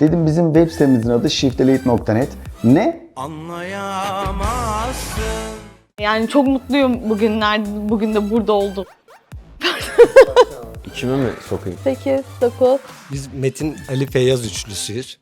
Dedim bizim web sitemizin adı shiftelate.net. Ne? Anlayamazsın. Yani çok mutluyum bugünler, bugün de burada oldum. İçime mi sokayım? 8, 9, Biz Metin Ali Feyyaz üçlüsüyüz.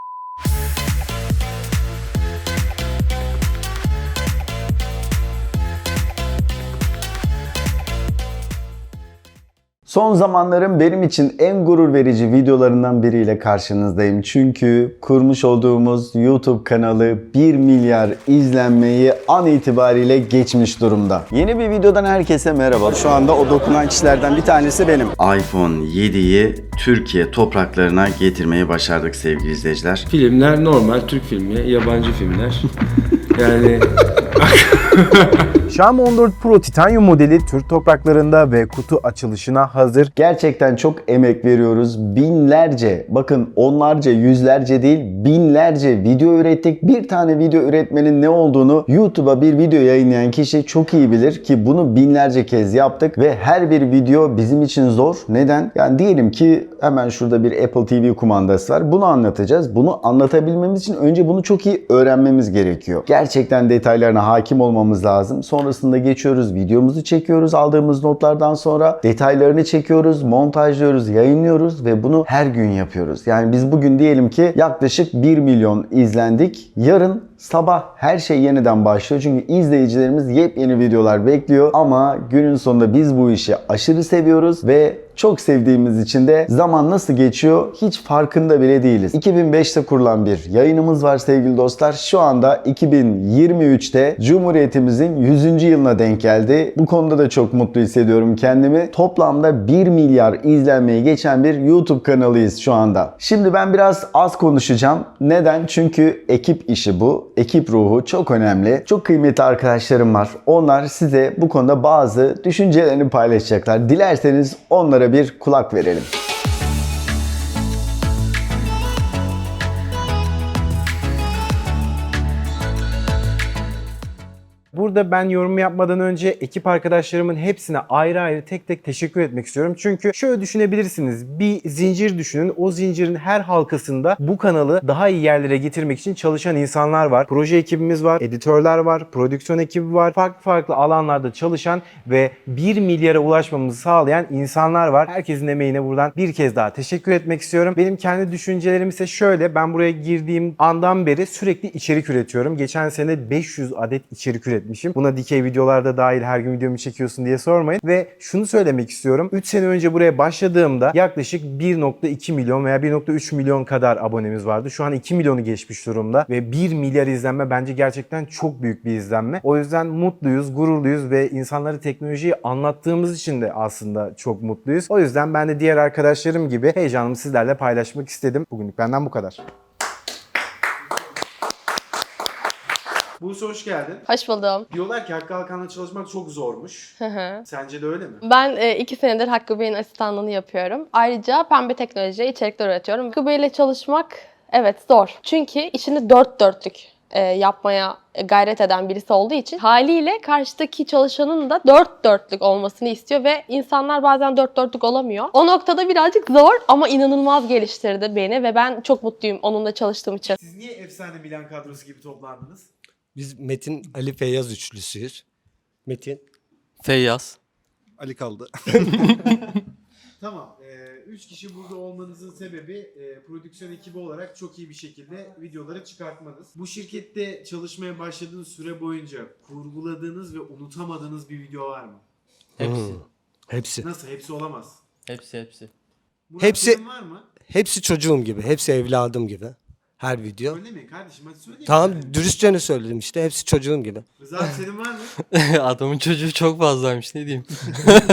Son zamanların benim için en gurur verici videolarından biriyle karşınızdayım. Çünkü kurmuş olduğumuz YouTube kanalı 1 milyar izlenmeyi an itibariyle geçmiş durumda. Yeni bir videodan herkese merhaba. Şu anda o dokunan kişilerden bir tanesi benim. iPhone 7'yi Türkiye topraklarına getirmeyi başardık sevgili izleyiciler. Filmler normal Türk filmi, yabancı filmler. yani Xiaomi 14 Pro Titanium modeli Türk topraklarında ve kutu açılışına hazır. Gerçekten çok emek veriyoruz. Binlerce, bakın onlarca, yüzlerce değil binlerce video ürettik. Bir tane video üretmenin ne olduğunu YouTube'a bir video yayınlayan kişi çok iyi bilir ki bunu binlerce kez yaptık ve her bir video bizim için zor. Neden? Yani diyelim ki hemen şurada bir Apple TV kumandası var. Bunu anlatacağız. Bunu anlatabilmemiz için önce bunu çok iyi öğrenmemiz gerekiyor. Gerçekten detaylarına hakim olmamız lazım. Sonrasında geçiyoruz, videomuzu çekiyoruz aldığımız notlardan sonra detaylarını çekiyoruz, montajlıyoruz, yayınlıyoruz ve bunu her gün yapıyoruz. Yani biz bugün diyelim ki yaklaşık 1 milyon izlendik. Yarın sabah her şey yeniden başlıyor. Çünkü izleyicilerimiz yepyeni videolar bekliyor. Ama günün sonunda biz bu işi aşırı seviyoruz ve çok sevdiğimiz için de zaman nasıl geçiyor hiç farkında bile değiliz. 2005'te kurulan bir yayınımız var sevgili dostlar. Şu anda 2023'te Cumhuriyetimizin 100. yılına denk geldi. Bu konuda da çok mutlu hissediyorum kendimi. Toplamda 1 milyar izlenmeyi geçen bir YouTube kanalıyız şu anda. Şimdi ben biraz az konuşacağım. Neden? Çünkü ekip işi bu. Ekip ruhu çok önemli. Çok kıymetli arkadaşlarım var. Onlar size bu konuda bazı düşüncelerini paylaşacaklar. Dilerseniz onlara bir kulak verelim. Burada ben yorum yapmadan önce ekip arkadaşlarımın hepsine ayrı ayrı tek tek teşekkür etmek istiyorum. Çünkü şöyle düşünebilirsiniz. Bir zincir düşünün. O zincirin her halkasında bu kanalı daha iyi yerlere getirmek için çalışan insanlar var. Proje ekibimiz var, editörler var, prodüksiyon ekibi var. Farklı farklı alanlarda çalışan ve 1 milyara ulaşmamızı sağlayan insanlar var. Herkesin emeğine buradan bir kez daha teşekkür etmek istiyorum. Benim kendi düşüncelerim ise şöyle. Ben buraya girdiğim andan beri sürekli içerik üretiyorum. Geçen sene 500 adet içerik üretmişim. Buna dikey videolarda dahil her gün videomu çekiyorsun diye sormayın. Ve şunu söylemek istiyorum. 3 sene önce buraya başladığımda yaklaşık 1.2 milyon veya 1.3 milyon kadar abonemiz vardı. Şu an 2 milyonu geçmiş durumda ve 1 milyar izlenme bence gerçekten çok büyük bir izlenme. O yüzden mutluyuz, gururluyuz ve insanlara teknolojiyi anlattığımız için de aslında çok mutluyuz. O yüzden ben de diğer arkadaşlarım gibi heyecanımı sizlerle paylaşmak istedim. Bugünlük benden bu kadar. Buse hoş geldin. hoş buldum. Diyorlar ki Hakkı Alkan'la çalışmak çok zormuş. Hı hı. Sence de öyle mi? ben e, iki senedir Hakkı Bey'in asistanlığını yapıyorum. Ayrıca pembe teknolojiye içerikler üretiyorum. Hakkı Bey'le çalışmak evet zor. Çünkü işini dört dörtlük e, yapmaya gayret eden birisi olduğu için haliyle karşıdaki çalışanın da dört dörtlük olmasını istiyor ve insanlar bazen dört dörtlük olamıyor. O noktada birazcık zor ama inanılmaz geliştirdi beni ve ben çok mutluyum onunla çalıştığım için. Siz niye efsane Milan kadrosu gibi toplandınız? Biz Metin Ali Feyyaz üçlüsüyüz. Metin. Feyyaz. Ali kaldı. Tamam. 3 kişi burada olmanızın sebebi e, prodüksiyon ekibi olarak çok iyi bir şekilde videoları çıkartmanız. Bu şirkette çalışmaya başladığınız süre boyunca kurguladığınız ve unutamadığınız bir video var mı? Hepsi. Hepsi. Nasıl? Hepsi olamaz. Hepsi hepsi. Murat, Hepsi- senin var mı? Hepsi çocuğum gibi. Hepsi evladım gibi. Her video. Söylemeyin kardeşim hadi söyleyin. Tamam Yani. dürüstçe ne söyledim işte. Hepsi çocuğum gibi. Rıza abi senin var mı? Adamın çocuğu çok fazlaymış ne diyeyim.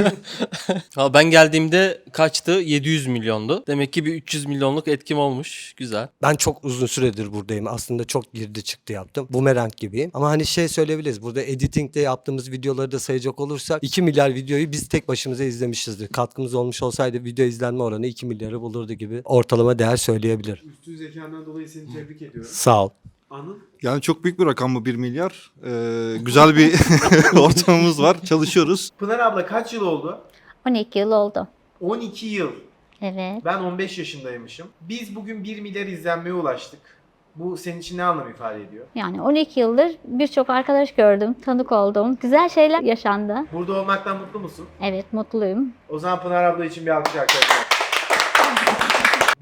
ha, ben geldiğimde kaçtı? 700 milyondu. Demek ki bir 300 milyonluk etkim olmuş. Güzel. Ben çok uzun süredir buradayım. Aslında çok girdi çıktı yaptım. Bumerang gibiyim. Ama hani şey söyleyebiliriz. Burada editingde yaptığımız videoları da sayacak olursak 2 milyar videoyu biz tek başımıza izlemişizdir. Katkımız olmuş olsaydı video izlenme oranı 2 milyarı bulurdu gibi ortalama değer söyleyebilir. Üstün zekandan dolayı seni tebrik ediyorum. Sağ ol. Anıl? Yani çok büyük bir rakam bu 1 milyar. Ee, güzel bir ortamımız var. Çalışıyoruz. Pınar abla kaç yıl oldu? 12 yıl oldu. 12 yıl. Evet. Ben 15 yaşındaymışım. Biz bugün 1 milyar izlenmeye ulaştık. Bu senin için ne anlam ifade ediyor? Yani 12 yıldır birçok arkadaş gördüm, tanık oldum. Güzel şeyler yaşandı. Burada olmaktan mutlu musun? Evet, mutluyum. O zaman Pınar abla için bir alkış arkadaşlar.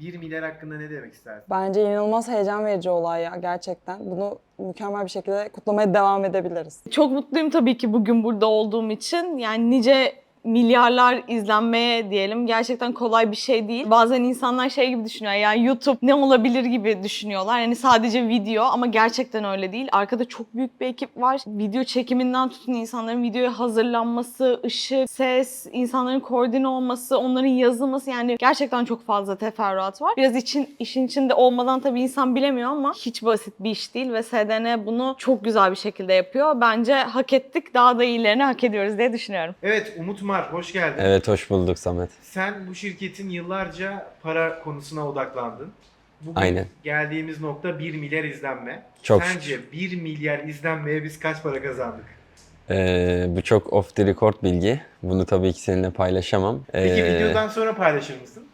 1 milyar hakkında ne demek istersin? Bence inanılmaz heyecan verici olay ya gerçekten. Bunu mükemmel bir şekilde kutlamaya devam edebiliriz. Çok mutluyum tabii ki bugün burada olduğum için. Yani nice milyarlar izlenmeye diyelim gerçekten kolay bir şey değil. Bazen insanlar şey gibi düşünüyor ya YouTube ne olabilir gibi düşünüyorlar. Yani sadece video ama gerçekten öyle değil. Arkada çok büyük bir ekip var. Video çekiminden tutun insanların videoya hazırlanması, ışık, ses, insanların koordine olması, onların yazılması yani gerçekten çok fazla teferruat var. Biraz için işin içinde olmadan tabii insan bilemiyor ama hiç basit bir iş değil ve SDN bunu çok güzel bir şekilde yapıyor. Bence hak ettik. Daha da iyilerini hak ediyoruz diye düşünüyorum. Evet Umut Mar hoş geldin. Evet hoş bulduk Samet. Sen bu şirketin yıllarca para konusuna odaklandın. Bugün Aynen. geldiğimiz nokta 1 milyar izlenme. Çok Sence 1 milyar izlenmeye biz kaç para kazandık? Ee, bu çok off the record bilgi. Bunu tabii ki seninle paylaşamam. Peki Ee, videodan sonra paylaşır mısın?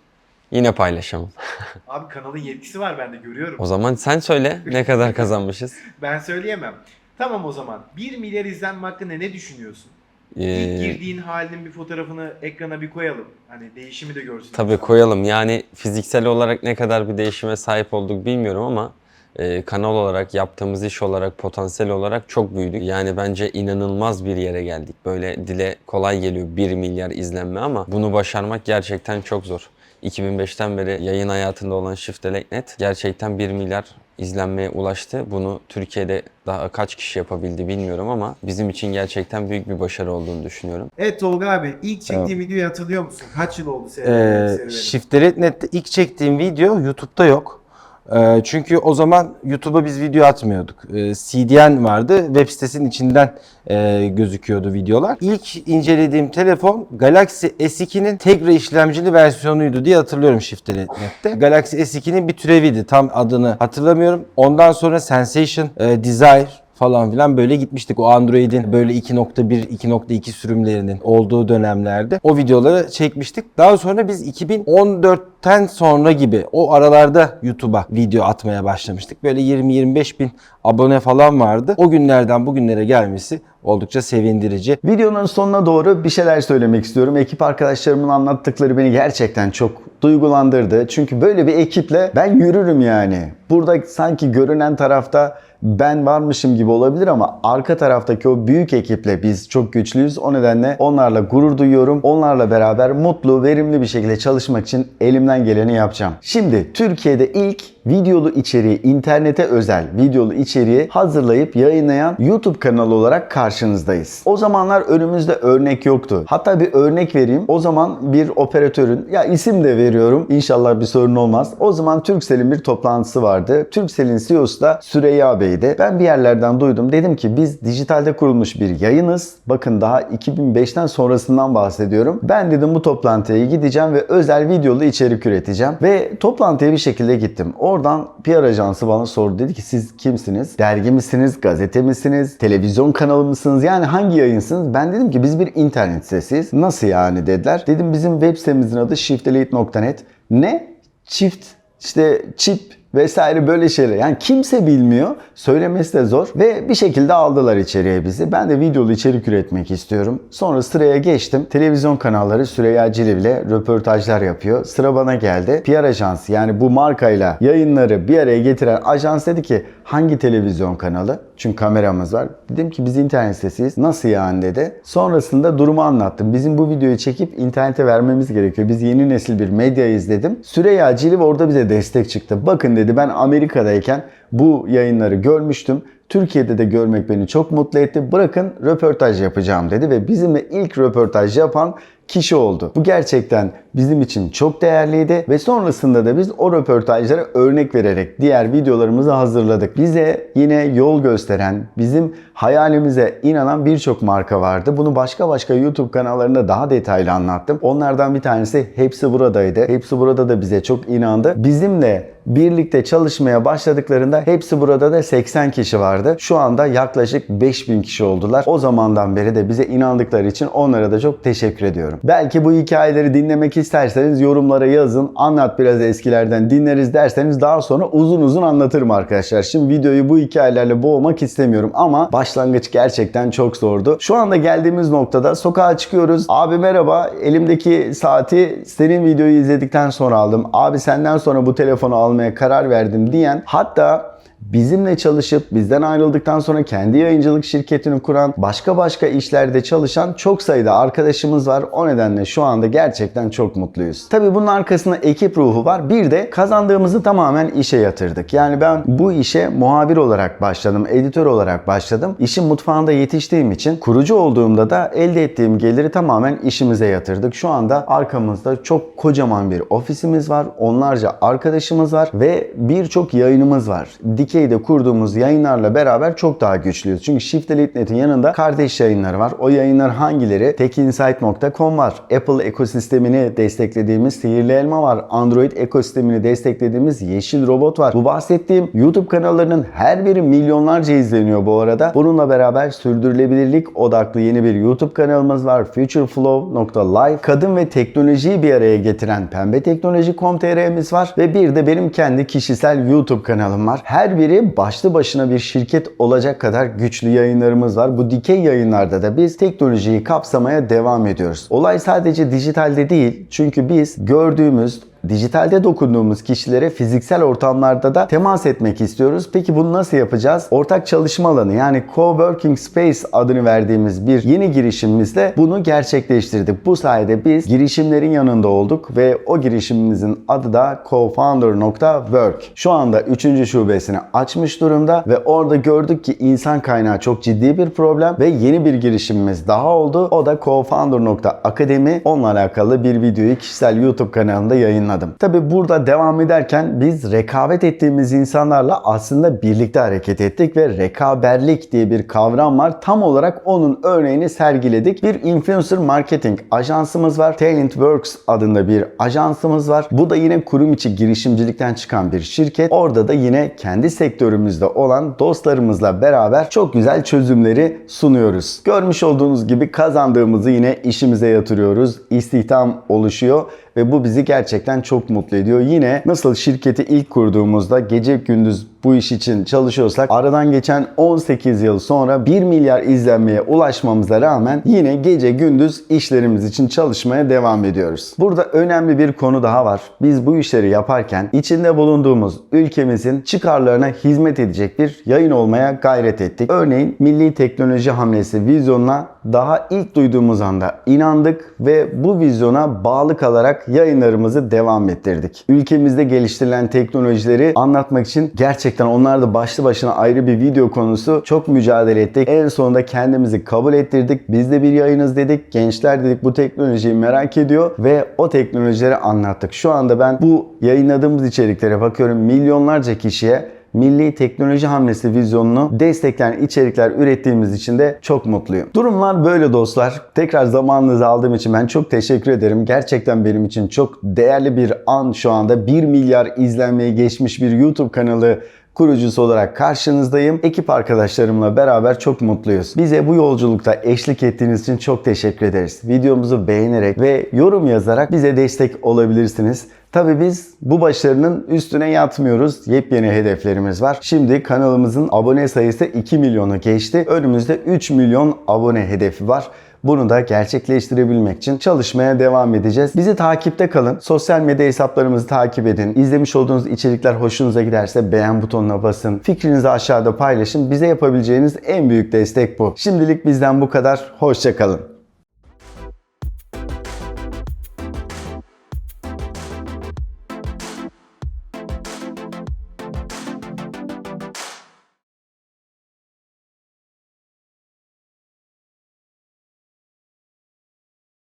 Yine paylaşamam. Abi kanalın yetkisi var bende görüyorum. O zaman sen söyle ne kadar kazanmışız. Ben söyleyemem. Tamam o zaman 1 milyar izlenme hakkında ne düşünüyorsun? İlk Ee, girdiğin halinin bir fotoğrafını ekrana bir koyalım. Hani değişimi de görsün. tabii koyalım. Yani fiziksel olarak ne kadar bir değişime sahip olduk bilmiyorum ama e, kanal olarak, yaptığımız iş olarak, potansiyel olarak çok büyüdük. Yani bence inanılmaz bir yere geldik. Böyle dile kolay geliyor 1 milyar izlenme ama bunu başarmak gerçekten çok zor. 2005'ten beri yayın hayatında olan Shift.net gerçekten 1 milyar izlenmeye ulaştı. Bunu Türkiye'de daha kaç kişi yapabildi bilmiyorum ama bizim için gerçekten büyük bir başarı olduğunu düşünüyorum. Evet Tolga abi ilk çektiğin videoyu hatırlıyor musun? Kaç yıl oldu senin? Ee, Shifteret.net'te ilk çektiğim video YouTube'da yok. Ee, çünkü o zaman YouTube'a biz video atmıyorduk. Ee, CDN vardı. Web sitesinin içinden e, gözüküyordu videolar. İlk incelediğim telefon Galaxy S2'nin Tegra işlemcili versiyonuydu diye hatırlıyorum Shifteret.net'te. Galaxy S2'nin bir türeviydi. Tam adını hatırlamıyorum. Ondan sonra Sensation, e, Desire falan filan böyle gitmiştik. O Android'in böyle 2.1, 2.2 sürümlerinin olduğu dönemlerde o videoları çekmiştik. Daha sonra biz 2014'ten sonra gibi o aralarda YouTube'a video atmaya başlamıştık. Böyle 20-25 bin abone falan vardı. O günlerden bugünlere gelmesi oldukça sevindirici. Videonun sonuna doğru bir şeyler söylemek istiyorum. Ekip arkadaşlarımın anlattıkları beni gerçekten çok duygulandırdı. Çünkü böyle bir ekiple ben yürürüm yani. Burada sanki görünen tarafta ben varmışım gibi olabilir ama arka taraftaki o büyük ekiple biz çok güçlüyüz. O nedenle onlarla gurur duyuyorum. Onlarla beraber mutlu, verimli bir şekilde çalışmak için elimden geleni yapacağım. Şimdi Türkiye'de ilk videolu içeriği, internete özel videolu içeriği hazırlayıp yayınlayan YouTube kanalı olarak karşınızdayız. O zamanlar önümüzde örnek yoktu. Hatta bir örnek vereyim. O zaman bir operatörün, ya isim de veriyorum. İnşallah bir sorun olmaz. O zaman Turkcell'in bir toplantısı vardı. Turkcell'in CEO'su da Süreyya Bey'di. Ben bir yerlerden duydum. Dedim ki biz dijitalde kurulmuş bir yayınız. Bakın daha 2005'ten sonrasından bahsediyorum. Ben dedim bu toplantıya gideceğim ve özel videolu içerik üreteceğim. Ve toplantıya bir şekilde gittim. Oradan PR ajansı bana sordu. Dedi ki siz kimsiniz? Dergi misiniz? Gazete misiniz? Televizyon kanalı mısınız? Yani hangi yayınsınız? Ben dedim ki biz bir internet sitesiyiz. Nasıl yani dediler. Dedim bizim web sitemizin adı shiftelite.net. Ne? Çift işte çip vesaire böyle şeyler. Yani kimse bilmiyor. Söylemesi de zor. Ve bir şekilde aldılar içeriye bizi. Ben de videolu içerik üretmek istiyorum. Sonra sıraya geçtim. Televizyon kanalları Süreyya Ciliv'le röportajlar yapıyor. Sıra bana geldi. PR ajansı yani bu markayla yayınları bir araya getiren ajans dedi ki hangi televizyon kanalı? Çünkü kameramız var. Dedim ki biz internet sitesiyiz. Nasıl yani dedi. Sonrasında durumu anlattım. Bizim bu videoyu çekip internete vermemiz gerekiyor. Biz yeni nesil bir medyayız dedim. Süreyya Ciliv orada bize destek çıktı. Bakın dedi ben Amerika'dayken bu yayınları görmüştüm. Türkiye'de de görmek beni çok mutlu etti. Bırakın röportaj yapacağım dedi ve bizimle ilk röportaj yapan kişi oldu. Bu gerçekten bizim için çok değerliydi ve sonrasında da biz o röportajlara örnek vererek diğer videolarımızı hazırladık. Bize yine yol gösteren, bizim hayalimize inanan birçok marka vardı. Bunu başka başka YouTube kanallarında daha detaylı anlattım. Onlardan bir tanesi Hepsi Buradaydı. Hepsi Burada da bize çok inandı. Bizimle birlikte çalışmaya başladıklarında hepsi burada da 80 kişi vardı. Şu anda yaklaşık 5000 kişi oldular. O zamandan beri de bize inandıkları için onlara da çok teşekkür ediyorum. Belki bu hikayeleri dinlemek isterseniz yorumlara yazın. Anlat biraz eskilerden dinleriz derseniz daha sonra uzun uzun anlatırım arkadaşlar. Şimdi videoyu bu hikayelerle boğmak istemiyorum ama başlangıç gerçekten çok zordu. Şu anda geldiğimiz noktada sokağa çıkıyoruz. Abi merhaba elimdeki saati senin videoyu izledikten sonra aldım. Abi senden sonra bu telefonu almaya karar verdim diyen hatta bizimle çalışıp bizden ayrıldıktan sonra kendi yayıncılık şirketini kuran, başka başka işlerde çalışan çok sayıda arkadaşımız var. O nedenle şu anda gerçekten çok mutluyuz. Tabii bunun arkasında ekip ruhu var. Bir de kazandığımızı tamamen işe yatırdık. Yani ben bu işe muhabir olarak başladım, editör olarak başladım. İşin mutfağında yetiştiğim için kurucu olduğumda da elde ettiğim geliri tamamen işimize yatırdık. Şu anda arkamızda çok kocaman bir ofisimiz var. Onlarca arkadaşımız var ve birçok yayınımız var. Dikey'de kurduğumuz yayınlarla beraber çok daha güçlüyüz. Çünkü Shift Elite Net'in yanında kardeş yayınları var. O yayınlar hangileri? Techinsight.com var. Apple ekosistemini desteklediğimiz Sihirli Elma var. Android ekosistemini desteklediğimiz Yeşil Robot var. Bu bahsettiğim YouTube kanallarının her biri milyonlarca izleniyor bu arada. Bununla beraber sürdürülebilirlik odaklı yeni bir YouTube kanalımız var. futureflow.live Kadın ve teknolojiyi bir araya getiren Pembe Teknoloji.com.tr'miz var. Ve bir de benim kendi kişisel YouTube kanalım var. Her biri başlı başına bir şirket olacak kadar güçlü yayınlarımız var. Bu dikey yayınlarda da biz teknolojiyi kapsamaya devam ediyoruz. Olay sadece dijitalde değil. Çünkü biz gördüğümüz dijitalde dokunduğumuz kişilere fiziksel ortamlarda da temas etmek istiyoruz. Peki bunu nasıl yapacağız? Ortak çalışma alanı yani Coworking Space adını verdiğimiz bir yeni girişimimizle bunu gerçekleştirdik. Bu sayede biz girişimlerin yanında olduk ve o girişimimizin adı da cofounder.work. Şu anda 3. şubesini açmış durumda ve orada gördük ki insan kaynağı çok ciddi bir problem ve yeni bir girişimimiz daha oldu. O da cofounder.academy. Onunla alakalı bir videoyu kişisel YouTube kanalında yayınladım. Tabi burada devam ederken biz rekabet ettiğimiz insanlarla aslında birlikte hareket ettik ve rekaberlik diye bir kavram var. Tam olarak onun örneğini sergiledik. Bir influencer marketing ajansımız var. Talent Works adında bir ajansımız var. Bu da yine kurum içi girişimcilikten çıkan bir şirket. Orada da yine kendi sektörümüzde olan dostlarımızla beraber çok güzel çözümleri sunuyoruz. Görmüş olduğunuz gibi kazandığımızı yine işimize yatırıyoruz. İstihdam oluşuyor ve bu bizi gerçekten çok mutlu ediyor. Yine nasıl şirketi ilk kurduğumuzda gece gündüz bu iş için çalışıyorsak aradan geçen 18 yıl sonra 1 milyar izlenmeye ulaşmamıza rağmen yine gece gündüz işlerimiz için çalışmaya devam ediyoruz. Burada önemli bir konu daha var. Biz bu işleri yaparken içinde bulunduğumuz ülkemizin çıkarlarına hizmet edecek bir yayın olmaya gayret ettik. Örneğin milli teknoloji hamlesi vizyonuna daha ilk duyduğumuz anda inandık ve bu vizyona bağlı kalarak yayınlarımızı devam ettirdik. Ülkemizde geliştirilen teknolojileri anlatmak için gerçekten onlar da başlı başına ayrı bir video konusu. Çok mücadele ettik. En sonunda kendimizi kabul ettirdik. Biz de bir yayınız dedik. Gençler dedik bu teknolojiyi merak ediyor ve o teknolojileri anlattık. Şu anda ben bu yayınladığımız içeriklere bakıyorum milyonlarca kişiye milli teknoloji hamlesi vizyonunu destekleyen içerikler ürettiğimiz için de çok mutluyum. Durumlar böyle dostlar. Tekrar zamanınızı aldığım için ben çok teşekkür ederim. Gerçekten benim için çok değerli bir an şu anda. 1 milyar izlenmeyi geçmiş bir YouTube kanalı kurucusu olarak karşınızdayım. Ekip arkadaşlarımla beraber çok mutluyuz. Bize bu yolculukta eşlik ettiğiniz için çok teşekkür ederiz. Videomuzu beğenerek ve yorum yazarak bize destek olabilirsiniz. Tabi biz bu başarının üstüne yatmıyoruz. Yepyeni hedeflerimiz var. Şimdi kanalımızın abone sayısı 2 milyonu geçti. Önümüzde 3 milyon abone hedefi var. Bunu da gerçekleştirebilmek için çalışmaya devam edeceğiz. Bizi takipte kalın. Sosyal medya hesaplarımızı takip edin. İzlemiş olduğunuz içerikler hoşunuza giderse beğen butonuna basın. Fikrinizi aşağıda paylaşın. Bize yapabileceğiniz en büyük destek bu. Şimdilik bizden bu kadar. Hoşçakalın.